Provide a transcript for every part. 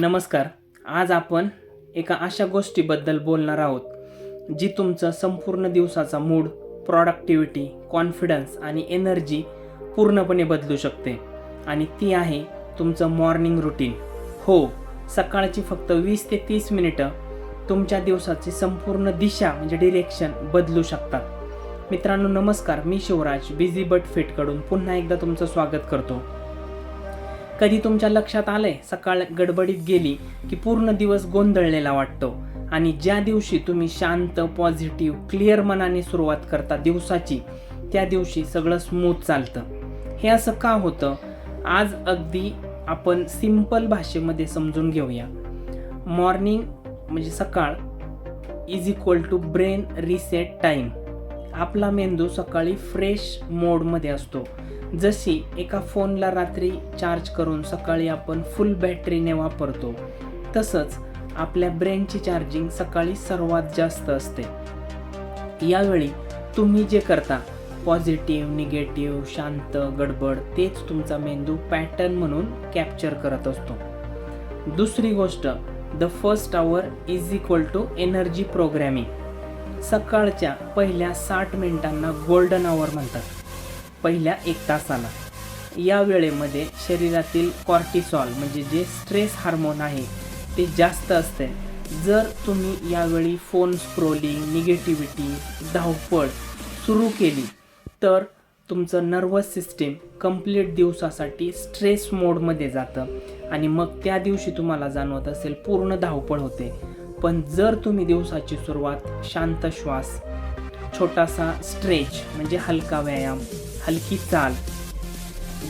नमस्कार. आज आपण एका अशा गोष्टीबद्दल बोलणार आहोत जी तुमचं संपूर्ण दिवसाचा मूड प्रॉडक्टिव्हिटी कॉन्फिडन्स आणि एनर्जी पूर्णपणे बदलू शकते. आणि ती आहे तुमचं मॉर्निंग रुटीन हो सकाळची फक्त वीस ते तीस मिनिटं तुमच्या दिवसाची संपूर्ण दिशा म्हणजे डिरेक्शन बदलू शकतात. मित्रांनो नमस्कार. मी शिवराज बिझी बट फिटकडून पुन्हा एकदा तुमचं स्वागत करतो. कधी तुमच्या लक्षात आलंय सकाळ गडबडीत गेली की पूर्ण दिवस गोंधळलेला वाटतो. आणि ज्या दिवशी तुम्ही शांत पॉझिटिव्ह क्लिअर मनाने सुरुवात करता दिवसाची त्या दिवशी सगळं स्मूथ चालतं. हे असं का होतं? आज अगदी आपण सिंपल भाषेमध्ये समजून घेऊया. मॉर्निंग म्हणजे सकाळ is equal to brain reset time आपला मेंदू सकाळी फ्रेश मोडमध्ये असतो. जशी एका फोनला रात्री चार्ज करून सकाळी आपण फुल बॅटरीने वापरतो तसंच आपल्या ब्रेनची चार्जिंग सकाळी सर्वात जास्त असते. यावेळी तुम्ही जे करता पॉझिटिव्ह निगेटिव्ह शांत गडबड तेच तुमचा मेंदू पॅटर्न म्हणून कॅप्चर करत असतो. दुसरी गोष्ट the first hour is equal to energy programming सकाळच्या पहिल्या साठ मिनिटांना गोल्डन आवर म्हणतात. पहिल्या एक तासाला. या वेळेमध्ये शरीरातील कॉर्टिसॉल म्हणजे जे स्ट्रेस हार्मोन आहे ते जास्त असते. जर तुम्ही यावेळी फोन स्क्रोलिंग निगेटिव्हिटी धावपळ सुरू केली तर तुमचं नर्वस सिस्टीम कंप्लीट दिवसासाठी स्ट्रेस मोडमध्ये जातं आणि मग त्या दिवशी तुम्हाला जाणवत असेल पूर्ण धावपळ होते. पण जर तुम्ही दिवसाची सुरुवात शांत श्वास छोटासा स्ट्रेच म्हणजे हलका व्यायाम हलकी चाल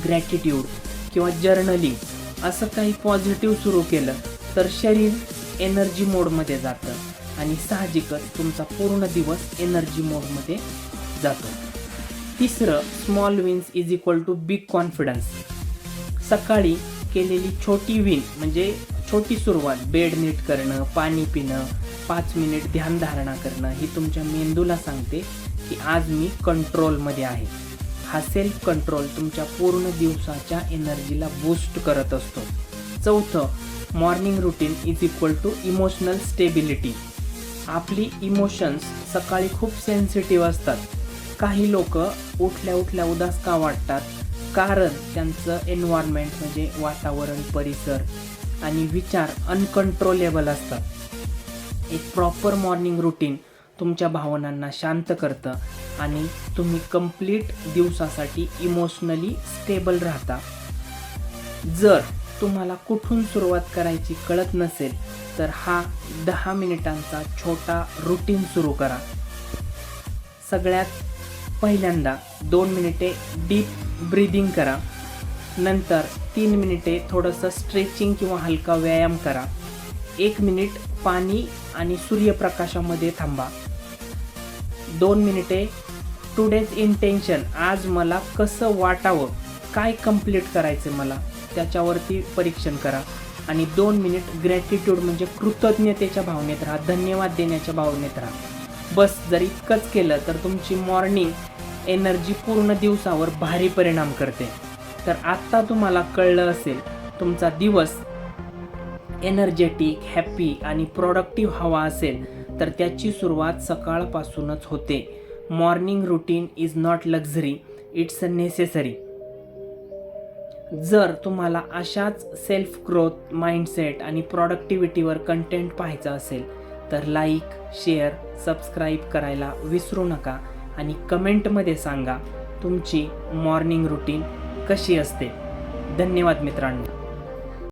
ग्रॅटिट्यूड किंवा जर्नलिंग असं काही पॉझिटिव्ह सुरू केलं तर शरीर एनर्जी मोडमध्ये जातं आणि साहजिकच तुमचा पूर्ण दिवस एनर्जी मोडमध्ये जातो. तिसरं small wins is equal to big confidence सकाळी केलेली छोटी विन म्हणजे छोटी सुरुवात बेड नीट करणं पाणी पिणं पाच मिनिट ध्यानधारणा करणं ही तुमच्या मेंदूला सांगते की आज मी कंट्रोलमध्ये आहे. हा सेल्फ कंट्रोल तुमच्या पूर्ण दिवसाच्या एनर्जीला बूस्ट करत असतो. चौथं morning routine is equal to emotional stability आपली इमोशन्स सकाळी खूप सेन्सिटिव्ह असतात. काही लोक उठल्या उठल्या उदास का वाटतात? कारण त्यांचं एन्व्हायरमेंट म्हणजे वातावरण परिसर आणि विचार अनकंट्रोलेबल असतात. एक प्रॉपर मॉर्निंग रुटीन तुमच्या भावनांना शांत करतं. आणि तुम्ही कंप्लीट दिवसासाठी इमोशनली स्टेबल राहता. जर तुम्हाला कुठून सुरुवात करायची कळत नसेल तर हा दहा मिनिटांचा छोटा रुटीन सुरू करा. सगळ्यात पहिल्यांदा दोन मिनिटे डीप ब्रीदिंग करा. नंतर तीन मिनिटे थोडंसं स्ट्रेचिंग किंवा हलका व्यायाम करा. एक मिनिट पाणी आणि सूर्यप्रकाशामध्ये थांबा. दोन मिनिटे. टुडेज इंटेन्शन आज मला कसं वाटावं? काय कंप्लीट करायचं मला? त्याच्यावरती परीक्षण करा. आणि दोन मिनिट ग्रॅटिट्यूड म्हणजे कृतज्ञतेच्या भावनेत राहा. धन्यवाद देण्याच्या भावनेत राहा. बस जर इतकंच केलं तर तुमची मॉर्निंग एनर्जी पूर्ण दिवसावर भारी परिणाम करते. तर आत्ता तुम्हाला कळलं असेल तुमचा दिवस एनर्जेटिक हॅप्पी आणि प्रोडक्टिव्ह हवा असेल. तर त्याची सुरुवात सकाळपासूनच होते. Morning routine is not luxury it's a necessary जर तुम्हाला अशाच सेल्फ ग्रोथ माइंडसेट आणि प्रॉडक्टिव्हिटीवर कंटेंट पाहायचं असेल तर लाईक शेअर सबस्क्राईब करायला विसरू नका आणि कमेंटमध्ये सांगा तुमची मॉर्निंग रुटीन कशी असते. धन्यवाद मित्रांनो.